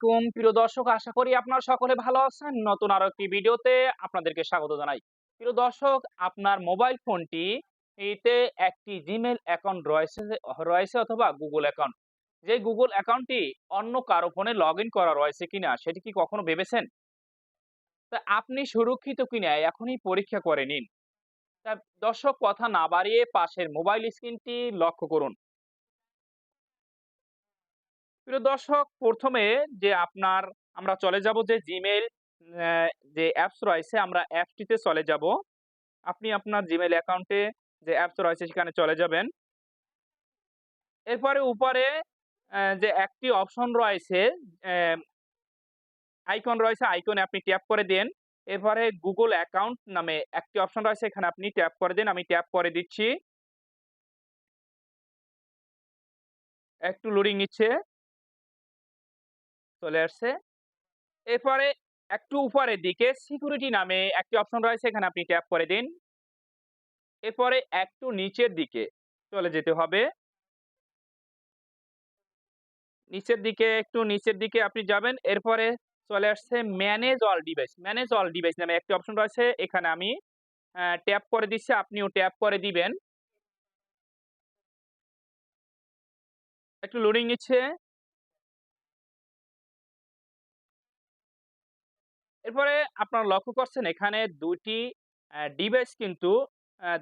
আলাইকুম প্রিয় দর্শক, আশা করি আপনারা সকলে ভালো আছেন। নতুন আরও একটি ভিডিওতে আপনাদেরকে স্বাগত জানাই। প্রিয় দর্শক, আপনার মোবাইল ফোনটি এতে একটি জিমেল অ্যাকাউন্ট রয়েছে রয়েছে অথবা গুগল অ্যাকাউন্ট যে গুগল অ্যাকাউন্টটি অন্য কারও ফোনে লগ করা রয়েছে কিনা, সেটি কি কখনো ভেবেছেন? তা আপনি সুরক্ষিত কিনা, এখনই পরীক্ষা করে নিন। তা দর্শক, কথা না বাড়িয়ে পাশের মোবাইল স্ক্রিনটি লক্ষ্য করুন। প্রিয় দর্শক, প্রথমে যে আপনার, আমরা চলে যাব যে জিমেল যে অ্যাপস রয়েছে, আমরা অ্যাপটিতে চলে যাব। আপনি আপনার জিমেল অ্যাকাউন্টে যে অ্যাপস রয়েছে, সেখানে চলে যাবেন। এরপরে উপরে যে একটি অপশন রয়েছে আইকন রয়েছে আইকনে আপনি ট্যাপ করে দেন। এরপরে গুগল অ্যাকাউন্ট নামে একটি অপশন রয়েছে, এখানে আপনি ট্যাপ করে দিন, আমি ট্যাপ করে দিচ্ছি। একটু লোডিং নিচ্ছে। চলে আসছে। এরপরে একটু উপরের দিকে সিকিউরিটি নামে একটি অপশন রয়েছে, এখানে আপনি ট্যাপ করে দিন। এরপরে একটু নিচের দিকে চলে যেতে হবে। নিচের দিকে, একটু নিচের দিকে আপনি যাবেন, এরপরে চলে আসছে manage all device manage all device নামে একটি অপশন রয়েছে, এখানে আমি ট্যাপ করে দিচ্ছি, আপনিও ট্যাপ করে দিবেন। একটু লোডিং নিচ্ছে। এরপরে আপনারা লক্ষ্য করছেন এখানে দুটি ডিভাইস কিন্তু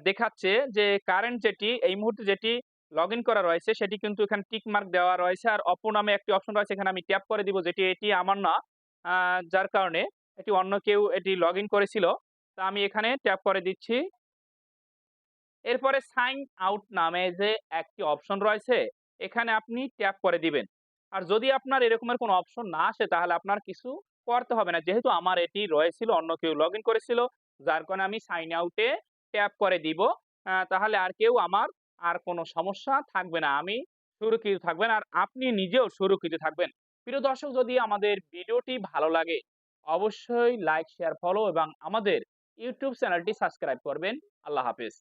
দেখাচ্ছে যে কারেন্ট যেটি, এই মুহূর্তে যেটি লগ করা রয়েছে সেটি কিন্তু এখানে টিক মার্ক দেওয়া রয়েছে। আর অপর নামে একটি অপশন রয়েছে, এখানে আমি ট্যাপ করে দিব যেটি, এটি আমার না যার কারণে এটি অন্য কেউ এটি লগ করেছিল। তা আমি এখানে ট্যাপ করে দিচ্ছি। এরপরে সাইন আউট নামে যে একটি অপশন রয়েছে, এখানে আপনি ট্যাপ করে দিবেন। আর যদি আপনার এরকমের কোনো অপশন না আসে, তাহলে আপনার কিছু করতে হবে না। যেহেতু আমার এটি রয়েছিল, অন্য কেউ লগ করেছিল, যার কারণে আমি সাইন আউটে ট্যাপ করে দিব। তাহলে আর কেউ আমার আর কোনো সমস্যা থাকবে না। আমি সুরক্ষিত থাকবেন আর আপনি নিজেও সুরক্ষিত থাকবেন। প্রিয় দর্শক, যদি আমাদের ভিডিওটি ভালো লাগে, অবশ্যই লাইক শেয়ার ফলো এবং আমাদের ইউটিউব চ্যানেলটি সাবস্ক্রাইব করবেন। আল্লাহ হাফেজ।